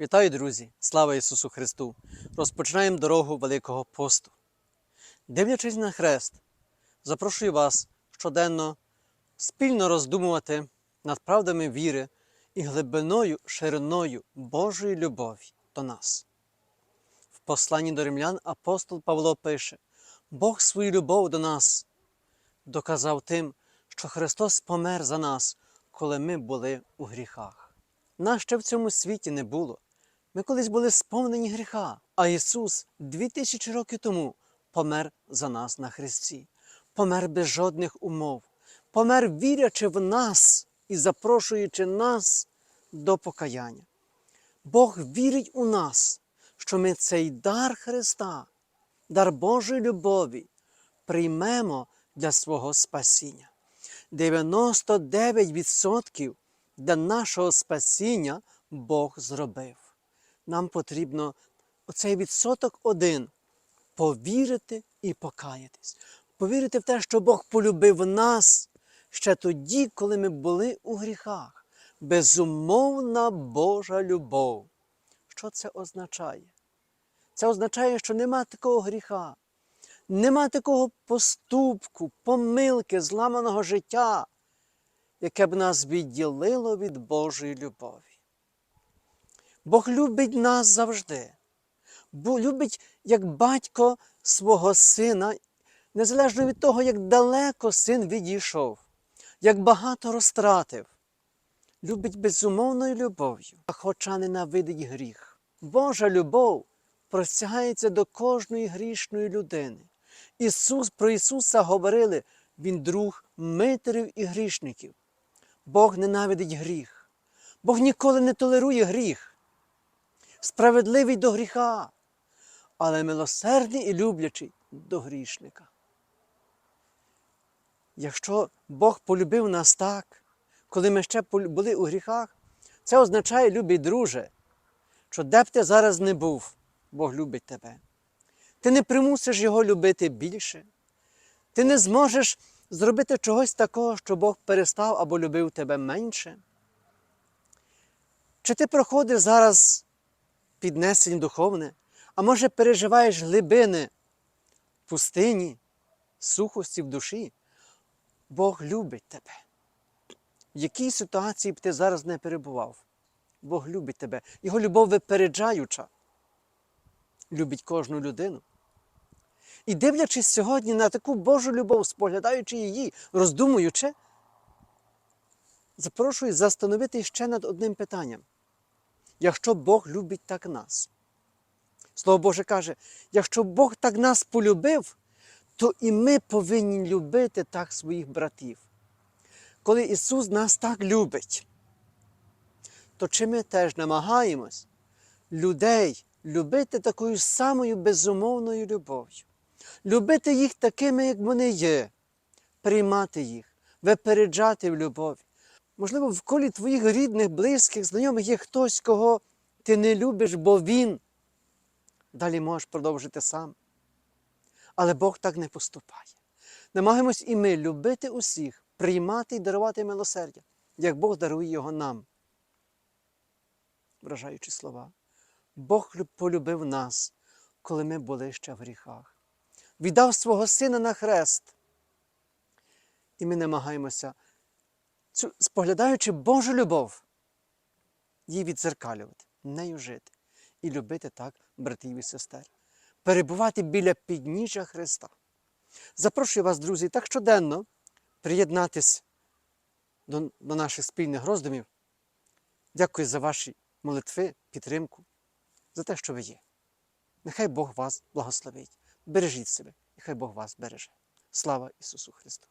Вітаю, друзі! Слава Ісусу Христу! Розпочинаємо дорогу Великого посту. Дивлячись на хрест, запрошую вас щоденно спільно роздумувати над правдами віри і глибиною, шириною Божої любові до нас. В посланні до римлян апостол Павло пише: Бог свою любов до нас доказав тим, що Христос помер за нас, коли ми були у гріхах. Нас ще в цьому світі не було. Ми колись були сповнені гріха, а Ісус дві тисячі років тому помер за нас на Христі, помер без жодних умов, помер, вірячи в нас і запрошуючи нас до покаяння. Бог вірить у нас, що ми цей дар Христа, дар Божої любові приймемо для свого спасіння. 99% для нашого спасіння Бог зробив. Нам потрібно оцей відсоток один повірити і покаятись. Повірити в те, що Бог полюбив нас ще тоді, коли ми були у гріхах. Безумовна Божа любов. Що це означає? Це означає, що нема такого гріха, нема такого поступку, помилки, зламаного життя, яке б нас відділило від Божої любові. Бог любить нас завжди. Бо любить як батько свого сина, незалежно від того, як далеко син відійшов, як багато розтратив. Любить безумовною любов'ю, хоча ненавидить гріх. Божа любов простягається до кожної грішної людини. Ісус, Про Ісуса говорили, Він друг митерів і грішників. Бог ненавидить гріх. Бог ніколи не толерує гріх справедливий до гріха, але милосердний і люблячий до грішника. Якщо Бог полюбив нас так, коли ми ще були у гріхах, це означає, любий друже, що де б ти зараз не був, Бог любить тебе. Ти не примусиш Його любити більше. Ти не зможеш зробити чогось такого, що Бог перестав або любив тебе менше. Чи ти проходиш зараз піднесення духовне, а може переживаєш глибини пустині, сухості в душі, Бог любить тебе. В якій ситуації б ти зараз не перебував? Бог любить тебе. Його любов випереджаюча, любить кожну людину. І дивлячись сьогодні на таку Божу любов, споглядаючи її, роздумуючи, запрошую застановити ще над одним питанням якщо Бог любить так нас. Слово Боже каже, якщо Бог так нас полюбив, то і ми повинні любити так своїх братів. Коли Ісус нас так любить, то чи ми теж намагаємось людей любити такою самою безумовною любов'ю, любити їх такими, як вони є, приймати їх, випереджати в любові, Можливо, в колі твоїх рідних, близьких, знайомих є хтось, кого ти не любиш, бо він. Далі можеш продовжити сам. Але Бог так не поступає. Намагаємось і ми любити усіх, приймати і дарувати милосердя, як Бог дарує його нам. Вражаючи слова, Бог полюбив нас, коли ми були ще в гріхах. Віддав свого Сина на хрест. І ми намагаємося цю, споглядаючи Божу любов, її відзеркалювати, нею жити і любити так братів і сестер, перебувати біля підніжжя Христа. Запрошую вас, друзі, так щоденно приєднатись до, до наших спільних роздумів. Дякую за ваші молитви, підтримку, за те, що ви є. Нехай Бог вас благословить. Бережіть себе, і хай Бог вас береже. Слава Ісусу Христу!